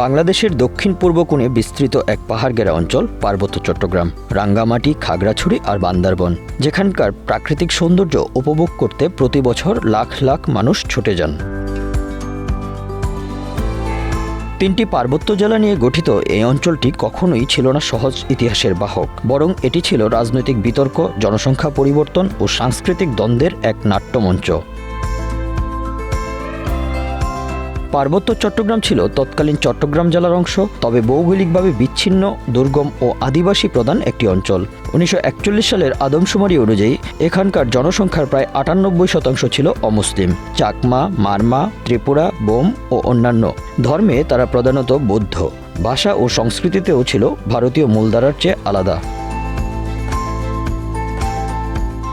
বাংলাদেশের দক্ষিণ পূর্ব কোণে বিস্তৃত এক পাহাড় ঘেরা অঞ্চল, পার্বত্য চট্টগ্রাম, রাঙ্গামাটি, খাগড়াছড়ি আর বান্দারবন, যেখানকার প্রাকৃতিক সৌন্দর্য উপভোগ করতে প্রতি বছর লাখ লাখ মানুষ ছুটে যান। তিনটি পার্বত্য জেলা নিয়ে গঠিত এই অঞ্চলটি কখনোই ছিল না সহজ ইতিহাসের বাহক, বরং এটি ছিল রাজনৈতিক বিতর্ক, জনসংখ্যা পরিবর্তন ও সাংস্কৃতিক দ্বন্দ্বের এক নাট্যমঞ্চ। পার্বত্য চট্টগ্রাম ছিল তৎকালীন চট্টগ্রাম জেলার অংশ, তবে ভৌগোলিকভাবে বিচ্ছিন্ন, দুর্গম ও আদিবাসী প্রধান একটি অঞ্চল। উনিশশো একচল্লিশ সালের আদমশুমারি অনুযায়ী, এখানকার জনসংখ্যার প্রায় আটানব্বই শতাংশ ছিল অমুসলিম। চাকমা, মারমা, ত্রিপুরা, বোম ও অন্যান্য ধর্মে তারা প্রধানত বৌদ্ধ। ভাষা ও সংস্কৃতিতেও ছিল ভারতীয় মূলধারার চেয়ে আলাদা।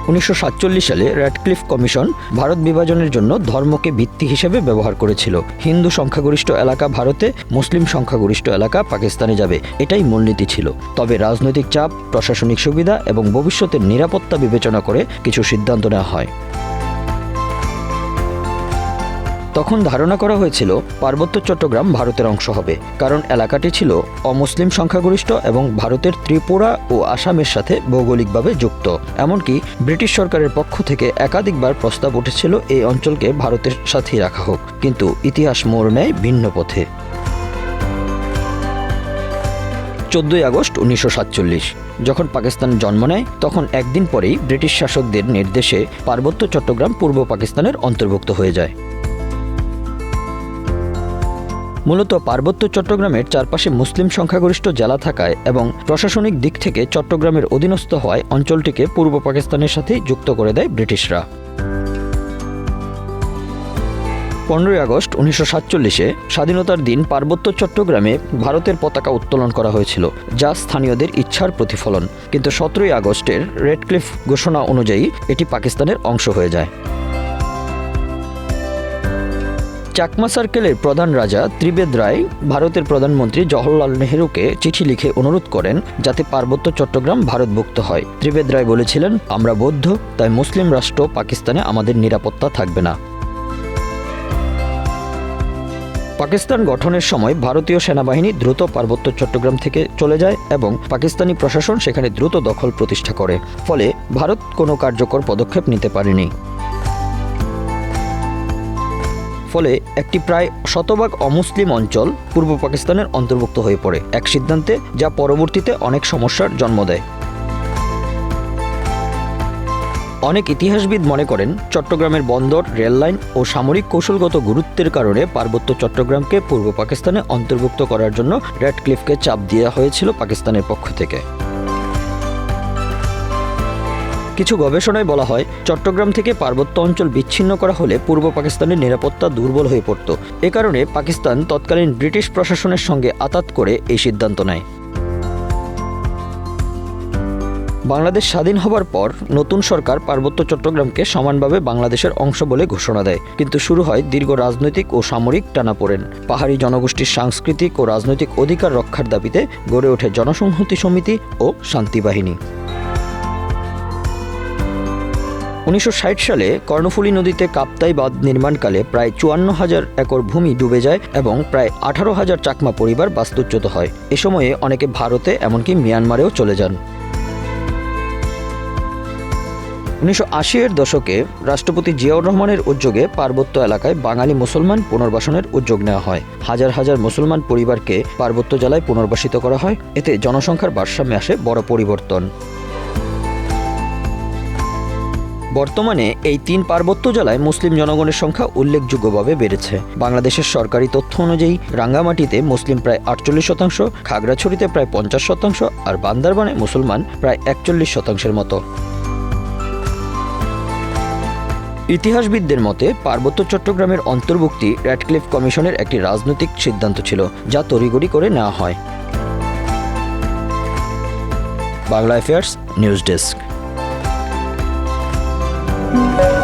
উনিশশো সাতচল্লিশ সালে র্যাডক্লিফ কমিশন ভারত বিভাজনের জন্য ধর্মকে ভিত্তি হিসেবে ব্যবহার করেছিল। হিন্দু সংখ্যাগরিষ্ঠ এলাকা ভারতে, মুসলিম সংখ্যাগরিষ্ঠ এলাকা পাকিস্তানে যাবে, এটাই মূলনীতি ছিল। তবে রাজনৈতিক চাপ, প্রশাসনিক সুবিধা এবং ভবিষ্যতের নিরাপত্তা বিবেচনা করে কিছু সিদ্ধান্ত নেওয়া হয়। তখন ধারণা করা হয়েছিল পার্বত্য চট্টগ্রাম ভারতের অংশ হবে, কারণ এলাকাটি ছিল অমুসলিম সংখ্যাগরিষ্ঠ এবং ভারতের ত্রিপুরা ও আসামের সাথে ভৌগোলিকভাবে যুক্ত। এমনকি ব্রিটিশ সরকারের পক্ষ থেকে একাধিকবার প্রস্তাব উঠেছিল এই অঞ্চলকে ভারতের সাথেই রাখা হোক, কিন্তু ইতিহাস মোড় নেয় ভিন্ন পথে। চোদ্দই আগস্ট উনিশশো সাতচল্লিশ, যখন পাকিস্তান জন্ম নেয়, তখন একদিন পরেই ব্রিটিশ শাসকদের নির্দেশে পার্বত্য চট্টগ্রাম পূর্ব পাকিস্তানের অন্তর্ভুক্ত হয়ে যায়। মূলত পার্বত্য চট্টগ্রামের চারপাশে মুসলিম সংখ্যাগরিষ্ঠ জেলা থাকায় এবং প্রশাসনিক দিক থেকে চট্টগ্রামের অধীনস্থ হওয়ায় অঞ্চলটিকে পূর্ব পাকিস্তানের সাথে যুক্ত করে দেয় ব্রিটিশরা। পনেরোই আগস্ট উনিশশো সাতচল্লিশে স্বাধীনতার দিন পার্বত্য চট্টগ্রামে ভারতের পতাকা উত্তোলন করা হয়েছিল, যা স্থানীয়দের ইচ্ছার প্রতিফলন। কিন্তু সতেরোই আগস্টের রেডক্লিফ ঘোষণা অনুযায়ী এটি পাকিস্তানের অংশ হয়ে যায়। চাকমা সার্কেলের প্রধান রাজা ত্রিবেদ রায় ভারতের প্রধানমন্ত্রী জওহরলাল নেহরুকে চিঠি লিখে অনুরোধ করেন যাতে পার্বত্য চট্টগ্রাম ভারতভুক্ত হয়। ত্রিবেদ রায় বলেছিলেন, আমরা বৌদ্ধ, তাই মুসলিম রাষ্ট্র পাকিস্তানে আমাদের নিরাপত্তা থাকবে না। পাকিস্তান গঠনের সময় ভারতীয় সেনাবাহিনী দ্রুত পার্বত্য চট্টগ্রাম থেকে চলে যায় এবং পাকিস্তানি প্রশাসন সেখানে দ্রুত দখল প্রতিষ্ঠা করে। ফলে ভারত কোনো কার্যকর পদক্ষেপ নিতে পারেনি। ফলে একটি প্রায় শতভাগ অমুসলিম অঞ্চল পূর্ব পাকিস্তানের অন্তর্ভুক্ত হয়ে পড়ে, এক সিদ্ধান্তে যা পরবর্তীতে অনেক সমস্যার জন্ম দেয়। অনেক ইতিহাসবিদ মনে করেন, চট্টগ্রামের বন্দর, রেললাইন ও সামরিক কৌশলগত গুরুত্বের কারণে পার্বত্য চট্টগ্রামকে পূর্ব পাকিস্তানে অন্তর্ভুক্ত করার জন্য রেডক্লিফকে চাপ দেওয়া হয়েছিল পাকিস্তানের পক্ষ থেকে। কিছু গবেষণায় বলা হয়, চট্টগ্রাম থেকে পার্বত্য অঞ্চল বিচ্ছিন্ন করা হলে পূর্ব পাকিস্তানের নিরাপত্তা দুর্বল হয়ে পড়ত। এ কারণে পাকিস্তান তৎকালীন ব্রিটিশ প্রশাসনের সঙ্গে আতাত করে এই সিদ্ধান্ত নেয়। বাংলাদেশ স্বাধীন হবার পর নতুন সরকার পার্বত্য চট্টগ্রামকে সমানভাবে বাংলাদেশের অংশ বলে ঘোষণা দেয়। কিন্তু শুরু হয় দীর্ঘ রাজনৈতিক ও সামরিক টানাপোড়েন। পাহাড়ি জনগোষ্ঠীর সাংস্কৃতিক ও রাজনৈতিক অধিকার রক্ষার দাবিতে গড়ে ওঠে জনসংহতি সমিতি ও শান্তি বাহিনী। উনিশশো ষাট সালে কর্ণফুলী নদীতে কাপ্তাই বাঁধ নির্মাণকালে প্রায় চুয়ান্ন হাজার একর ভূমি ডুবে যায় এবং প্রায় আঠারো হাজার চাকমা পরিবার বাস্তুচ্যুত হয়। এ সময়ে অনেকে ভারতে, এমনকি মিয়ানমারেও চলে যান। উনিশশো আশি এর দশকে রাষ্ট্রপতি জিয়াউর রহমানের উদ্যোগে পার্বত্য এলাকায় বাঙালি মুসলমান পুনর্বাসনের উদ্যোগ নেওয়া হয়। হাজার হাজার মুসলমান পরিবারকে পার্বত্য জেলায় পুনর্বাসিত করা হয়। এতে জনসংখ্যার ভারসাম্যে আসে বড় পরিবর্তন। বর্তমানে এই তিন পার্বত্য জেলায় মুসলিম জনগণের সংখ্যা উল্লেখযোগ্যভাবে বেড়েছে। বাংলাদেশের সরকারি তথ্য অনুযায়ী, রাঙ্গামাটিতে মুসলিম প্রায় আটচল্লিশ শতাংশ, খাগড়াছড়িতে প্রায় পঞ্চাশ শতাংশ আর বান্দারবানে মুসলমান প্রায় একচল্লিশ শতাংশের মতো। ইতিহাসবিদদের মতে, পার্বত্য চট্টগ্রামের অন্তর্ভুক্তি র্যাডক্লিফ কমিশনের একটি রাজনৈতিক সিদ্ধান্ত ছিল, যা তড়িগড়ি করে নেওয়া হয়। Bangla affairs news desk. thank you